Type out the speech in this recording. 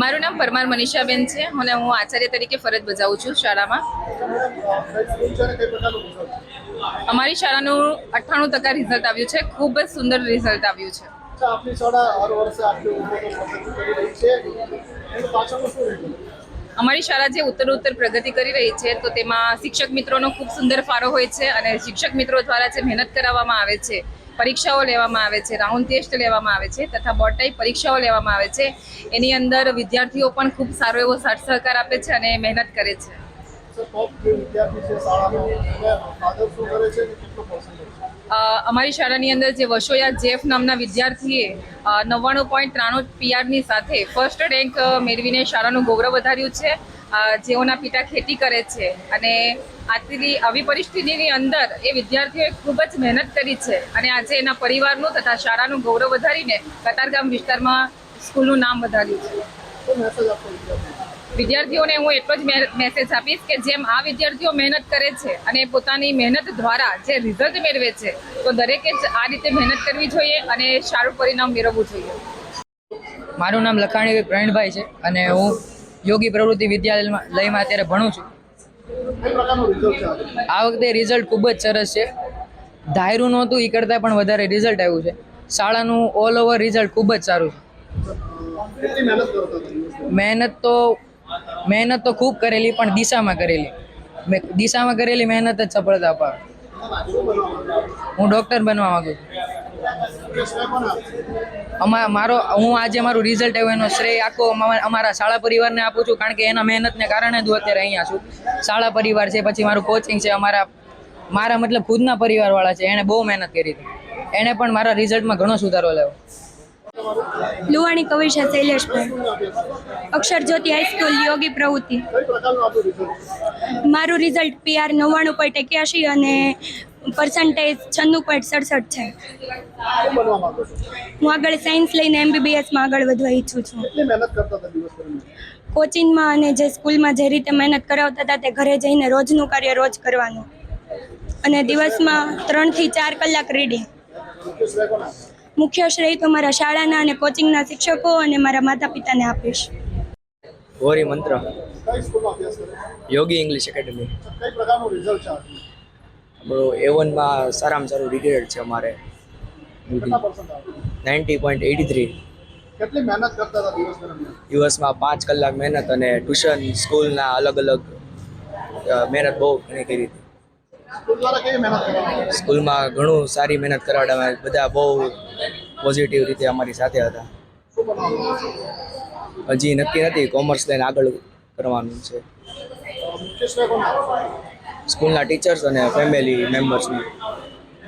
મારું નામ પરમાર મનીષાબેન છે. અને હું આચાર્ય તરીકે ફરજ બજાવું છું શાળામાં. અમારી શાળાનું અઠ્ઠાણું ટકા રિઝલ્ટ આવ્યું છે. ખૂબ જ સુંદર રિઝલ્ટ આવ્યું છે? અમારી શાળા જે ઉત્તર ઉત્તર પ્રગતિ કરી રહી છે તો તેમાં શિક્ષક મિત્રોનો ખૂબ સુંદર ફાળો હોય છે અને શિક્ષક મિત્રો દ્વારા જે મહેનત કરાવવામાં આવે છે પરીક્ષાઓ લેવામાં આવે છે, રાઉન્ડ ટેસ્ટ લેવામાં આવે છે તથા બોર્ડ ટાઈપ પરીક્ષાઓ લેવામાં આવે છે. એની અંદર વિદ્યાર્થીઓ પણ ખૂબ સારો એવો સાથ સહકાર આપે છે અને મહેનત કરે છે. અમારી શાળાની અંદર જે વશોયા જેફ નામના વિદ્યાર્થીએ નવ્વાણું પોઈન્ટ ત્રાણું પીઆરની સાથે ફર્સ્ટ રેન્ક મેળવીને શાળાનું ગૌરવ વધાર્યું છે. જેઓના પિતા ખેતી કરે છે. અને આટલી આવી પરિસ્થિતિની અંદર એ વિદ્યાર્થીઓએ ખૂબ જ મહેનત કરી છે. અને આજે એના પરિવારનું તથા શાળાનું ગૌરવ વધારીને કતારગામ વિસ્તારમાં સ્કૂલનું નામ વધાર્યું છે. વિદ્યાર્થીઓને? હું એટલો જ મેસેજ આપીશ કે જેમ આ વિદ્યાર્થીઓ મહેનત કરે છે અને પોતાની મહેનત દ્વારા જે રિઝલ્ટ મેળવે છે, તો દરેકે જ આ રીતે મહેનત કરવી જોઈએ અને સારું પરિણામ મેળવવું જોઈએ મારું નામ લખાણી પ્રવીણભાઈ છે અને હું યોગી પ્રવૃત્તિ વિદ્યાલયમાં લયમાં અત્યારે ભણું છું? આ વખતે રિઝલ્ટ ખૂબ જ સરસ છે ધાયરું નહોતું એ કરતાં પણ વધારે રિઝલ્ટ આવ્યું છે શાળાનું ઓલ ઓવર રિઝલ્ટ ખૂબ જ સારું છે? મહેનત તો મહેનત તો ખૂબ કરેલી, પણ દિશામાં કરેલી દિશામાં કરેલી મહેનત જ સફળતા અપાવે? હું ડૉક્ટર બનવા માગું છું કે શ્રેય કોને આપશો? અમા, મારો, હું આજે મારું રિઝલ્ટ આવ્યું, એનો શ્રેય આખો અમારા શાળા પરિવારને આપું છું, કારણ કે એના મહેનતને કારણે જ હું અત્યારે અહીંયા છું શાળા પરિવાર છે, પછી મારું કોચિંગ છે, અમારા, મારા મતલબ ખુદના પરિવારવાળા છે, એણે બહુ મહેનત કરી હતી એણે પણ મારા રિઝલ્ટમાં ઘણો સુધારો લાવ્યો લુવાણી કવિશા શૈલેષભાઈ? અક્ષર જ્યોતિ હાઈસ્કૂલ યોગી પ્રવૃત્તિ? મારું રિઝલ્ટ પીઆર નવ્વાણું પોઈન્ટ એક્યાસી અને પર્સન્ટેજ છન્નું પોઈન્ટ સડસઠ છે? હું આગળ સાયન્સ લઈને એમબીબીએસમાં આગળ વધવા ઈચ્છું છું? કોચિંગમાં અને જે સ્કૂલમાં જે રીતે મહેનત કરાવતા હતા તે ઘરે જઈને રોજનું કાર્ય રોજ કરવાનું અને દિવસમાં ત્રણથી ચાર કલાક રીડિંગ મુખ્ય શ્રેય તો મારા શાળાના અને કોચિંગના શિક્ષકો અને મારા માતા પિતાને આપીશ ગૌરી મંત્ર? Yogi English academy? આપણું એ વનમાં સારામાં સારું રિગ્રેડ છે અમારે? નાઇન્ટી પોઈન્ટ એટી થ્રી કેટલી મહેનત કરતા હતા દિવસ દરમિયાન દિવસમાં પાંચ કલાક મહેનત અને ટ્યુશન સ્કૂલના અલગ અલગ મહેનત બહુ ઘણી કરી હતી સ્કૂલમાં ઘણું સારી મહેનત કરાવડાવે બધા બહુ પોઝિટિવ રીતે અમારી સાથે હતા? હજી નક્કી નથી કોમર્સ લઈને આગળ કરવાનું છે? સ્કૂલના ટીચર્સ અને ફેમિલી મેમ્બર્સને